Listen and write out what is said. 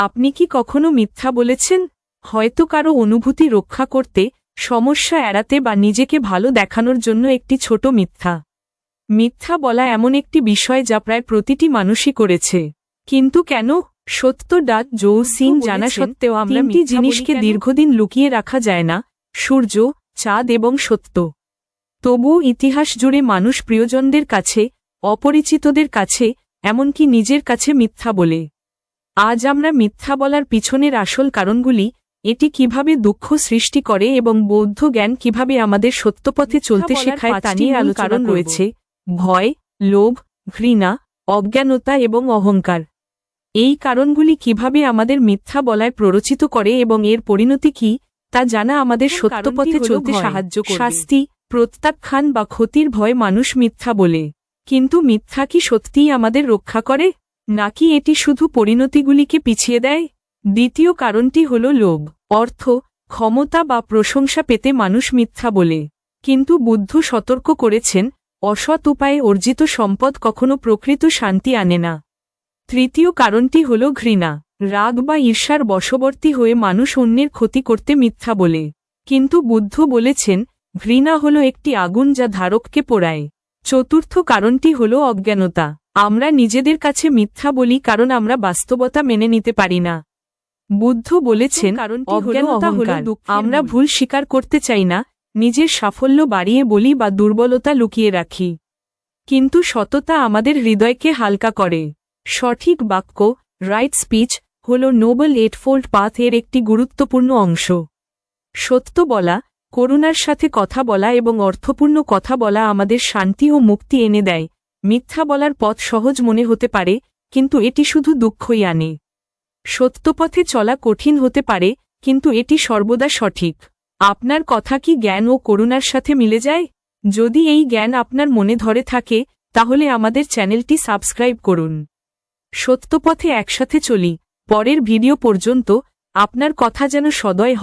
আপনি কি কখনো মিথ্যা বলেছেন? হয়তো কারও অনুভূতি রক্ষা করতে সমস্যা এড়াতে বা নিজেকে ভালো দেখানোর জন্য একটি ছোট মিথ্যা। মিথ্যা বলা এমন একটি বিষয় যা প্রায় প্রতিটি মানুষই করেছে। কিন্তু কেন? সত্য ডাক জৌ সিং জানা সত্ত্বেও আমরা তিনটি জিনিসকে দীর্ঘদিন লুকিয়ে রাখা যায় না সূর্য চাঁদ এবং সত্য। তবুও ইতিহাস জুড়ে মানুষ প্রিয়জনদের কাছে অপরিচিতদের কাছে এমনকি নিজের কাছে মিথ্যা বলে। আজ আমরা মিথ্যা বলার পিছনের আসল কারণগুলি এটি কীভাবে দুঃখ সৃষ্টি করে এবং বৌদ্ধ জ্ঞান কীভাবে আমাদের সত্যপথে চলতে শেখায় তা নিয়ে আলোচনা কারণ রয়েছে। ভয় লোভ ঘৃণা অজ্ঞানতা এবং অহংকার। এই কারণগুলি কীভাবে আমাদের মিথ্যা বলায় প্ররোচিত করে এবং এর পরিণতি কি তা জানা আমাদের সত্যপথে চলতে সাহায্য শাস্তি, প্রত্যাখ্যান বা ক্ষতির ভয় মানুষ মিথ্যা বলে। কিন্তু মিথ্যা কি সত্যিই আমাদের রক্ষা করে? নাকি এটি শুধু পরিণতিগুলিকে পিছিয়ে দেয়? দ্বিতীয় কারণটি হল লোভ, অর্থ, ক্ষমতা বা প্রশংসা পেতে মানুষ মিথ্যা বলে। কিন্তু বুদ্ধ সতর্ক করেছেন, অসৎ উপায়ে অর্জিত সম্পদ কখনো প্রকৃত শান্তি আনে না। তৃতীয় কারণটি হল ঘৃণা, রাগ বা ঈর্ষার বশবর্তী হয়ে মানুষ অন্যের ক্ষতি করতে মিথ্যা বলে। কিন্তু বুদ্ধ বলেছেন, ঘৃণা হল একটি আগুন যা ধারককে পোড়ায়। চতুর্থ কারণটি হল অজ্ঞানতা আমরা নিজেদের কাছে মিথ্যা বলি কারণ আমরা বাস্তবতা মেনে নিতে পারি না। বুদ্ধ বলেছেন কারণ অজ্ঞানতা হল দুঃখ আমরা ভুল স্বীকার করতে চাই না নিজের সাফল্য বাড়িয়ে বলি বা দুর্বলতা লুকিয়ে রাখি। কিন্তু সততা আমাদের হৃদয়কে হালকা করে। সঠিক বাক্য রাইট স্পিচ হল নোবেল এইটফোল্ড পাথ এর একটি গুরুত্বপূর্ণ অংশ। সত্য বলা করুণার সাথে কথা বলা এবং অর্থপূর্ণ কথা বলা আমাদের শান্তি ও মুক্তি এনে দেয়। মিথ্যা বলার পথ সহজ মনে হতে পারে, কিন্তু এটি শুধু দুঃখই আনে। সত্যপথে চলা কঠিন হতে পারে, কিন্তু এটি সর্বদা সঠিক। আপনার কথা কি জ্ঞান ও করুণার সাথে মিলে যায়? যদি এই জ্ঞান আপনার মনে ধরে থাকে, তাহলে আমাদের চ্যানেলটি সাবস্ক্রাইব করুন। সত্যপথে একসাথে চলি। পরের ভিডিও পর্যন্ত আপনার কথা যেন সদয়